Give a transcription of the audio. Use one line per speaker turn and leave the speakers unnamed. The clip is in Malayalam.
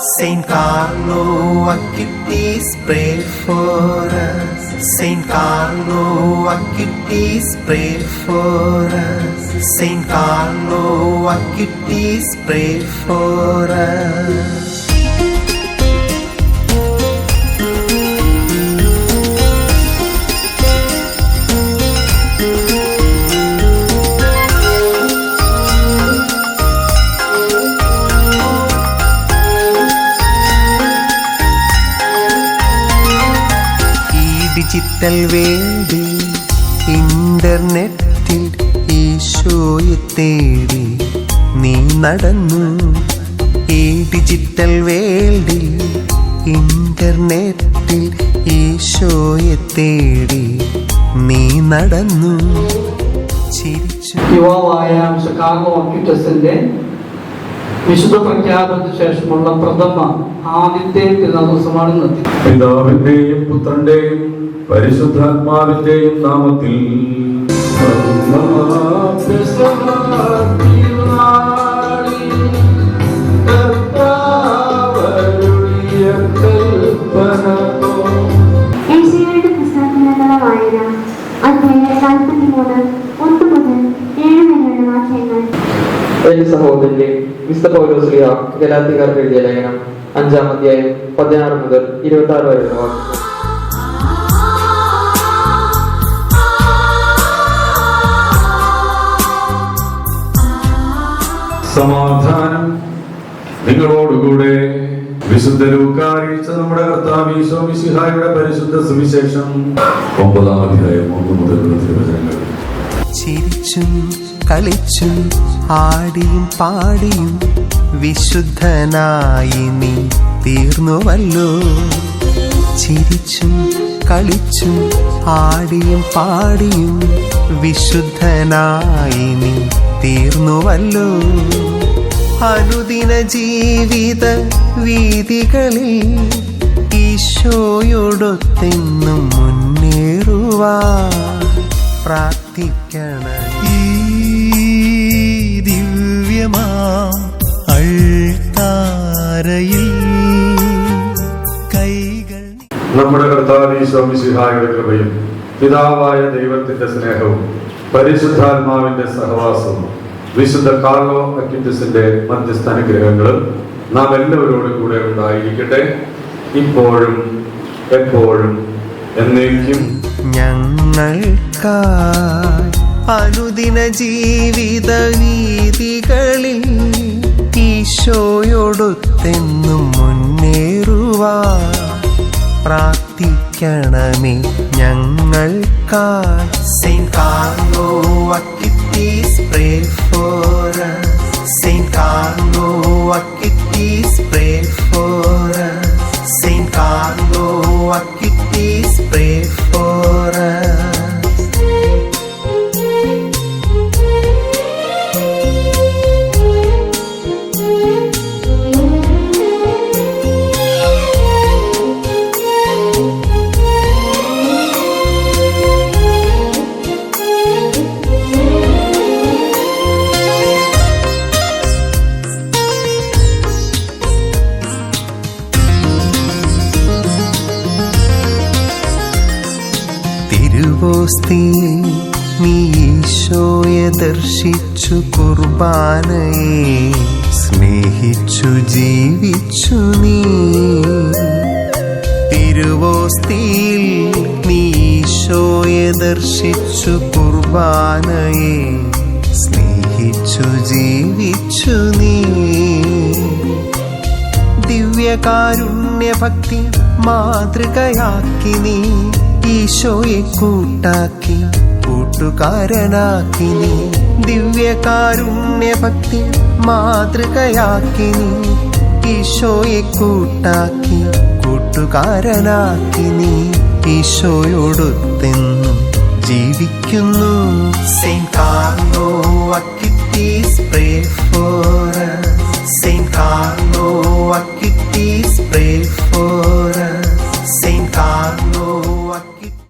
Saint Carlo Acutis, pray for us. Saint Carlo Acutis, pray for us. Saint Carlo Acutis, pray for us. Digital വേൾഡിൽ ഇന്റർനെറ്റിൽ ഈശോയെ തേടി നീ നടന്നു. ഈ ഡിജിറ്റൽ വേൾഡിൽ ഇന്റർനെറ്റിൽ ഈശോയെ തേടി നീ നടന്നു. ചിരിച്ചു.
യുവാവായ ഷിക്കാഗോ ഒക്യുറ്റസിന്റെ വിശുദ്ധ പ്രഖ്യാപനത്തിന് ശേഷമുള്ള പ്രഥമ ആദ്യത്തെ തിരുനാമസമാണ് ഇന്നത്തെ
പിതാവിന്റെയും പുത്രന്റെയും പരിശുദ്ധാത്മാവിന്റെയും നാമത്തിൽ
ഒരു സഹോദരന്റെ വിശുദ്ധ പൗലോസ്ലിയ ഗലാത്തികാർക്ക് എഴുതിയ ലേഖനം അഞ്ചാം അധ്യായം പതിനാറ് മുതൽ ഇരുപത്തി ആറ് വരെയുള്ള വാക്യങ്ങൾ
സമാധാനം നിങ്ങളോടുകൂടെ വിശുദ്ധ ലൂക്കാറിയിച്ച നമ്മുടെ കർത്താവ് ഈശോ മിശിഹായുടെ പരിശുദ്ധ സുവിശേഷം. ഒമ്പതാം അധ്യായം ഒന്ന് മുതലുള്ള തിരുവചനങ്ങൾ.
ചിരിച്ചും കളിച്ചും ആടിയും പാടിയും വിശുദ്ധനായി നീ തീർന്നുവല്ലോ. ചിരിച്ചും കളിച്ചും ആടിയും പാടിയും വിശുദ്ധനായി നീ തീർന്നുവല്ലോ. അനുദിന ജീവിത വീതികളിൽ ഈശോയോടൊത്തെന്നും മുന്നേറുവാ പ്രാർത്ഥിക്കണ
നമ്മുടെ കർത്താവ് സ്വാമി സിഹായുടെ കൃപയും പിതാവായ ദൈവത്തിന്റെ സ്നേഹവും പരിശുദ്ധാത്മാവിന്റെ സഹവാസവും വിശുദ്ധ കാർലോ അക്യുറ്റസിന്റെ മധ്യസ്ഥ അനുഗ്രഹങ്ങളും നാം എല്ലാവരോടും കൂടെ ഉണ്ടായിരിക്കട്ടെ. ഇപ്പോഴും എപ്പോഴും എന്നേക്കും.
ഞങ്ങൾക്കായി അനുദിന ജീവിത വീതികളിൽ ഈശോയോടൊത്തെന്നും മുന്നേറുവാൻ പ്രാർത്ഥിക്കണമേ ഞങ്ങൾക്കായി saint Carlo Acutis pray for saint Carlo Acutis pray for saint Carlo Acutis pray for തിരുവോസ്തി നീ ഈശോയെ ദർശിച്ചു കുർബാനയെ സ്നേഹിച്ചു ജീവിച്ചു നീ. തിരുവോസ്തിയിൽ നീ ഈശോയെ ദർശിച്ചു കുർബാനയെ സ്നേഹിച്ചു ജീവിച്ചു നീ. ദിവ്യകാരുണ്യഭക്തി മാതൃകയാക്കി നീ. ഈശോയെ കൂട്ടാക്കി കൂട്ടുകാരനാക്കി നീ. ദിവ്യകാരുണ്യഭക്തി മാതൃകയാക്കി നീ. ഈശോയെ കൂട്ടാക്കി കൂട്ടുകാരനാക്കി നീ. ഈശോയോടൊത്തെന്നും ജീവിക്കുന്നു. Saint Carlo Acutis pray for